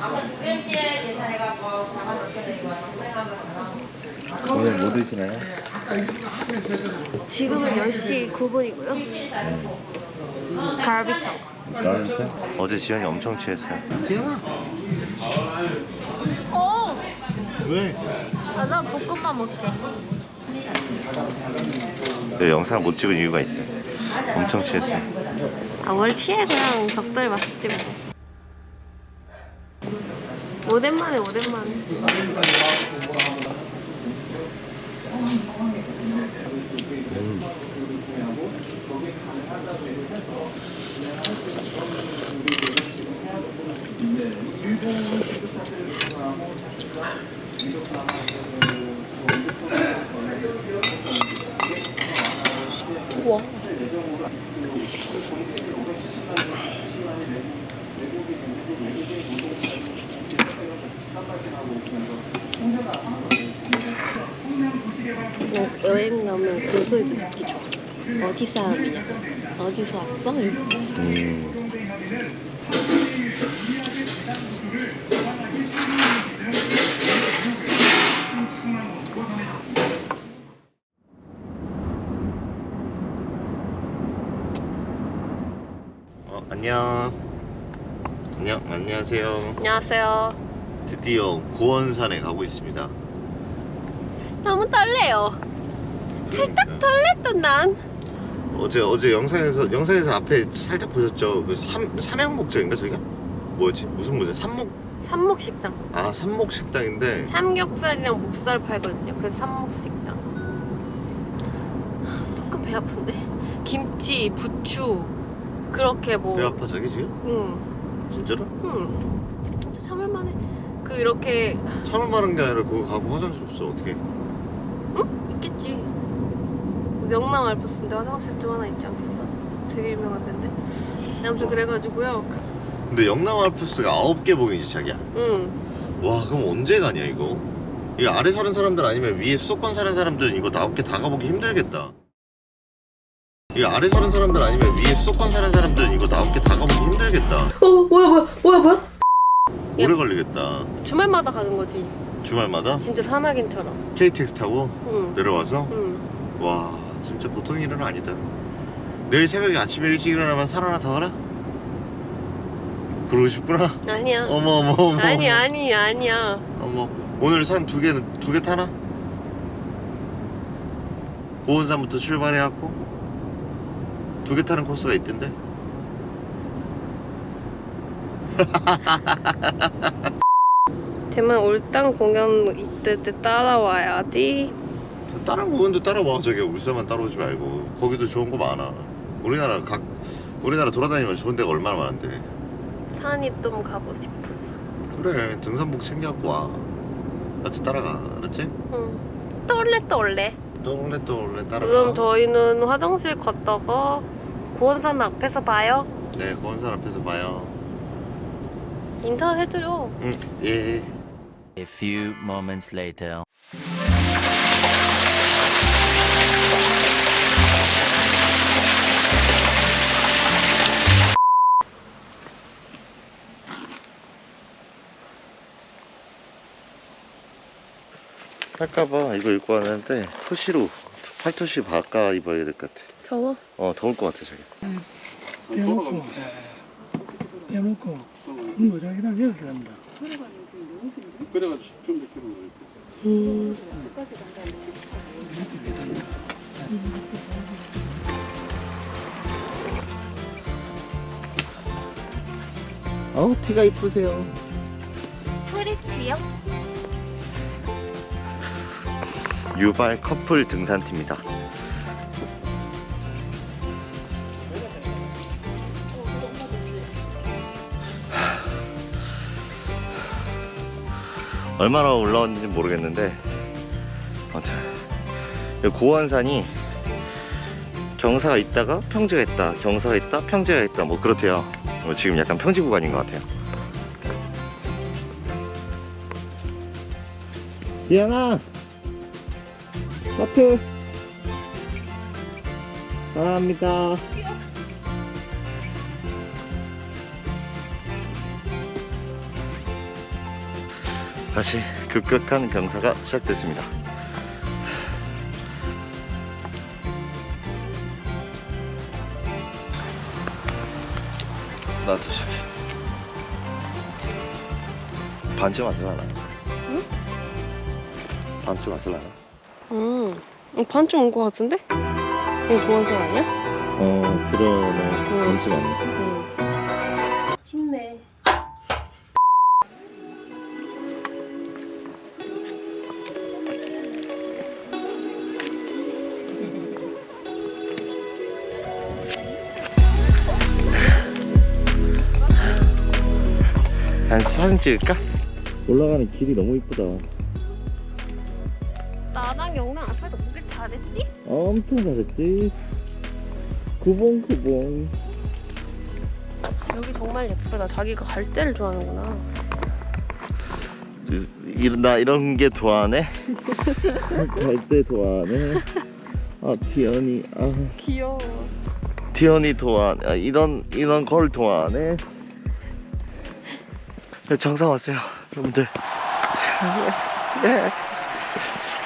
아마 두 번째 계산해갖고 4만 5천 원이고 동생하면 오늘 뭐 드시나요? 지금은 10시 9분이고요. 갈비탕. 라면차? 어제 지현이 엄청 취했어요. 지현아. 어! 왜? 아, 나 볶음밥 먹게. 네, 영상을 못 찍은 이유가 있어요. 엄청 취했어요. 아, 뭘 취해 그냥 적당히 맛있지 뭐. 오랜만에 오랜만에. 우와. 여- 여행 가면 그 소리도 듣기 좋아. 어디 사람이냐? 어디서 왔어? 음. 어, 안녕. 안녕, 안녕하세요. 안녕하세요. 드디어 고원산에 가고 있습니다. 너무 떨려요. 살짝 떨렸던 난. 어제 어제 영상에서 영상에서 앞에 살짝 보셨죠? 그 삼, 삼양목장인가 저기가? 뭐였지? 무슨 모자? 삼목 삼목식당. 아 삼목 식당인데 삼겹살이랑 목살 팔거든요. 그래서 삼목식당. 하, 조금 배 아픈데. 김치, 부추 그렇게 뭐. 배 아파 자기 지금? 응, 진짜로? 응. 진짜 참을만해. 그 이렇게 참을 만한 게 아니라 그거 가고 화장실 없어 어떻게? 응? 있겠지. 영남 알프스 인데 화장실 좀 하나 있지 않겠어? 되게 유명한 데인데. 아무튼 그래가지고요. 그- 근데 영남 알프스가 아홉 개 봉이지 자기야. 응. 와 그럼 언제 가냐 이거? 이거 아래 사는 사람들 아니면 위에 수도권 사는 사람들은 이거 아홉 개다 가보기 힘들겠다. 이거 아래 사는 사람들 아니면 위에 수도권 사는 사람들은 이거 아홉 개다 가보기 힘들겠다. 어 뭐야 뭐야 뭐야 뭐야? 예. 오래 걸리겠다. 주말마다 가는 거지. 주말마다 진짜 산악인처럼. KTX 타고 응. 내려와서 응. 와 진짜 보통 일은 아니다 내일 새벽에 아침에 일찍 일어나면 살 하나 더 가라? 그러고 싶구나 아니야. 어머 어머 어머 아니 아니 아니야. 어머 오늘 산 두 개 두 개 타나? 고원산부터 출발해갖고 두 개 타는 코스가 있던데 대만 올당 공연 이때 때 따라와야지. 다른 공원도 따라와 저기 울산만 따라오지 말고 거기도 좋은 거 많아 우리나라 각 우리나라 돌아다니면 좋은 데가 얼마나 많은데 산이 좀 가고 싶어서. 그래 등산복 챙겨갖고 와 같이 따라가 알았지? 응. 떠올래 떠올래. 떠올래 떠올래 따라가 그럼 저희는 화장실 갔다가 구원산 앞에서 봐요. 네 고원산 앞에서 봐요 인사해드려. 응예 A few moments later. 할까봐 이거 입고 왔는데 토시로 팔토시 바꿔 입어야 될 것 같아 더워? 어 더울 것 같아 저기 대먹고 대먹고 무작위랑 이렇게 됩니다. 음. 어우 티가 이쁘세요? 유발 커플 등산팀이다. 얼마나 올라왔는지 모르겠는데 고원산이 경사가 있다가 평지가 있다 경사가 있다 평지가 있다 뭐 그렇대요. 뭐 지금 약간 평지 구간인 것 같아요. 이안아 마트 사랑합니다 다시 급격한 경사가 시작됐습니다. 나도 시작해. 반쯤 왔을라나? 응? 반쯤 왔을라나? 음, 어, 반쯤 온 것 같은데? 이거 고원선 아니야? 어, 그러네. 반쯤 왔네. 응. 힘내. 한 사진 찍을까? 올라가는 길이 너무 이쁘다. 나랑 영랑 아빠도 보길 잘했지? 엄청 잘했지. 구봉 구봉. 여기 정말 예쁘다. 자기가 갈 때를 좋아하는구나. 이, 나 이런 게 좋아하네. 갈 때 좋아하네. 아 티언이 아 귀여워. 티언이 좋아하네. 아, 이런 이런 걸 좋아하네. 네, 정상 왔어요, 여러분들.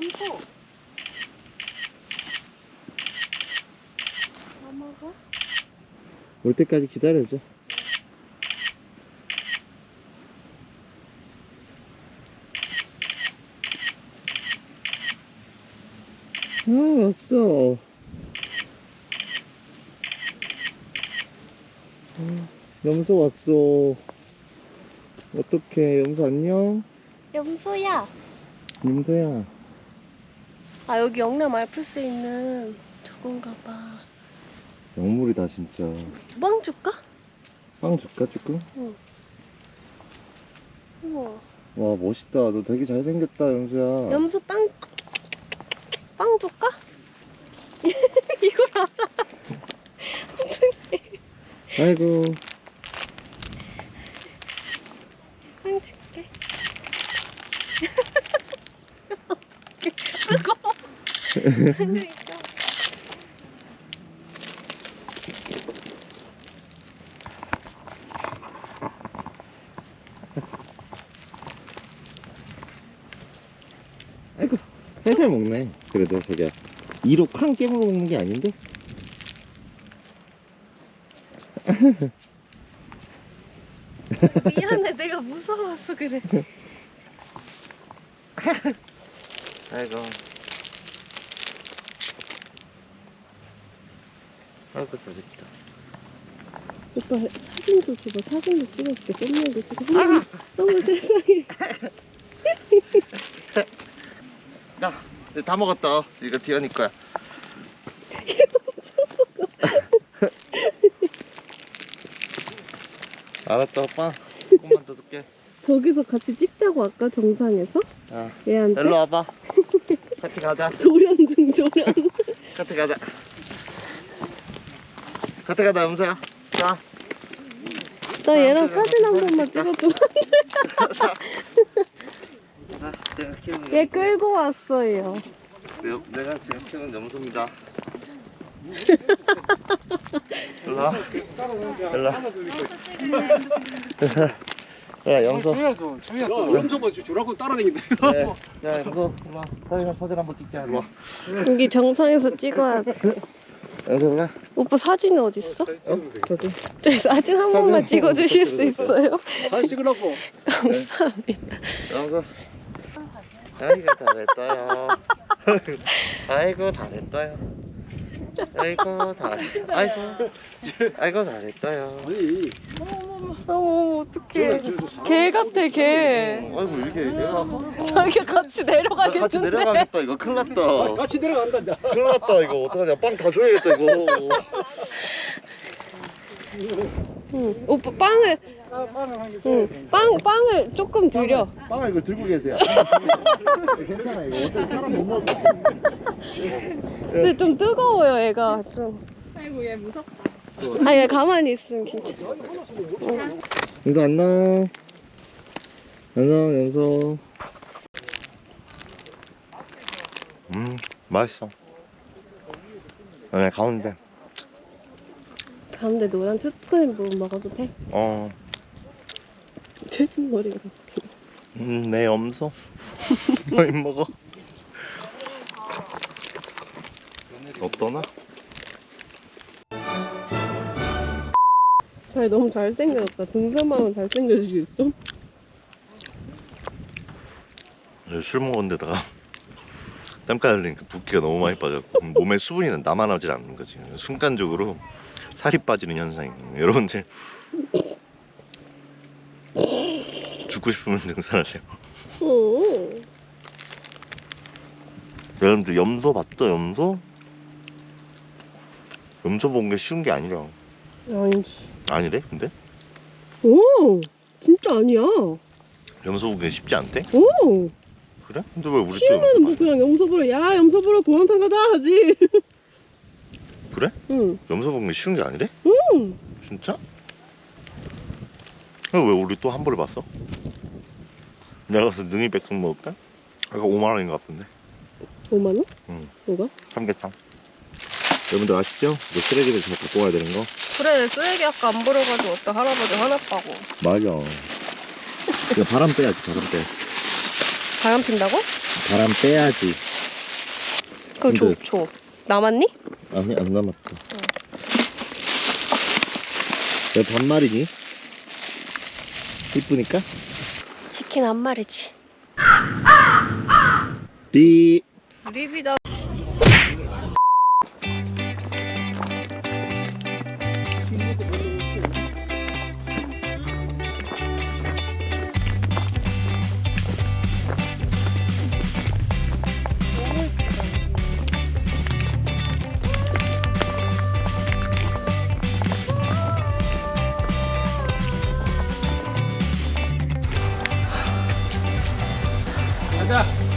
염소. 뭐 먹어? 올 때까지 기다려줘. 아 왔어. 아, 염소 왔어. 어떡해 염소 안녕? 염소야. 염소야. 아 여기 영남 알프스에 있는 저건가 봐. 영물이다 진짜. 빵 줄까? 빵 줄까 조금? 우와. 와 멋있다. 너 되게 잘생겼다 염소야. 염소 빵, 빵 줄까? 이걸 알아. 아이고. 빵 줄게. 뜨거워. 그러니까. 아이고 살살 먹네 그래도 자기야 이로 쾅 깨물어 먹는 게 아닌데? 미안해, 내가 무서워서 그래. 아이고 아이고 잘했다 오빠 사진도 줘봐. 사진도 찍어줄게. 썸네일도 찍어. 어머 세상에. 야, 이거 다 먹었다. 이거 디언이 거야. 알았다 오빠. 조금만 더 줄게. 저기서 같이 찍자고 아까 정상에서? 야 얘한테? 일로 와봐. 같이 가자. 조련 중 조련. 같이 가자. 같이 가자 염소야. 자. 나 얘랑 사진 한 번만 찍어줘. 키우는 얘 끌고 왔어요. 내- 내가 지금 키우는 염소입니다. 일로 와. 일로 와. 일로 와, 염소. 줘야죠. 줘야죠. 염소가 주라고 따라다닌다. 네. 야, 염소. 일로 와. 사진, 사진 한번 찍자. 일로 와. 여기 정상에서 찍어야지. 염소 일로 와. 오빠 사진이 어딨어? 어? 사진. 저희 사진 한 번만 찍어주실 수. 있어요? 사진 찍으라고. 감사합니다. 염소. 아이고, 잘했어요. 아이고, 잘했어요. 아이고, 잘, 아이고, 아이고, 잘했어요. 아니, 어머 어떡해. 저, 저, 저, 개 같아 개. 아이고, 이렇게 내가. 자기가 같이 나 내려가겠는데. 같이 내려가겠다. 이거 큰일 났다. 같이 내려간다, 이제. 큰일 났다 이거 어떡하냐 빵 다 줘야겠다 이거 응. 오빠 빵을 빵을 한개 응. 빵 빵을 조금 드려. 빵을 이거 들고 계세요. 괜찮아 이거 어차피 사람 못 먹을 거. 근데 좀 뜨거워요, 애가 좀. 아이고 얘 무섭다. 아니 가만히 있으면 괜찮아. 영서 안녕. 안녕 영서. 음 맛있어. 네 가운데. 가운데 노란 초콜릿 먹어도 돼? 어. 최준 머리가. 음, 내 염소. 너희 먹어. 어떠나? 잘 너무 잘생겼다. 등산만은 잘생겨지겠어? 술 먹은 데다가 땀까지 흘리니까 붓기가 너무 많이 빠졌고 몸에 수분이 남아나질 않는 거지. 순간적으로 살이 빠지는 현상이. 여러분들 죽고 싶으면 등산하세요. 어. 여러분들 염소 봤죠? 염소? 염소 본 게 쉬운 게 아니라 아니지. 아니래? 근데 오! 진짜 아니야. 염소 보기 쉽지 않대? 오! 그래? 근데 왜 우리 또 쉬우면 뭐 염소 그냥 염소 보러 야 염소 보러 공원산 가자 하지. 그래? 응. 염소 보기 쉬운 게 아니래? 응. 진짜? 그럼 왜 우리 또한 번을 봤어? 내가 가서 능이 백숙 먹을까? 아까 5만 원인 것 같은데 5만 원? 응. 뭐가? 삼계탕 여러분들 아시죠? 이거 쓰레기를 잘 갖고 와야 되는 거 그래 쓰레기 아까 안 버려가지고 어떤 할아버지 화났다고. 맞아 이거 바람 빼야지 바람 빼 바람 핀다고? 바람 빼야지 그거 줘, 근데- 줘. 남았니? 아니 안 남았다 왜 반말이니? 이쁘니까? 치킨 한 마리지. 삐 리비다. 가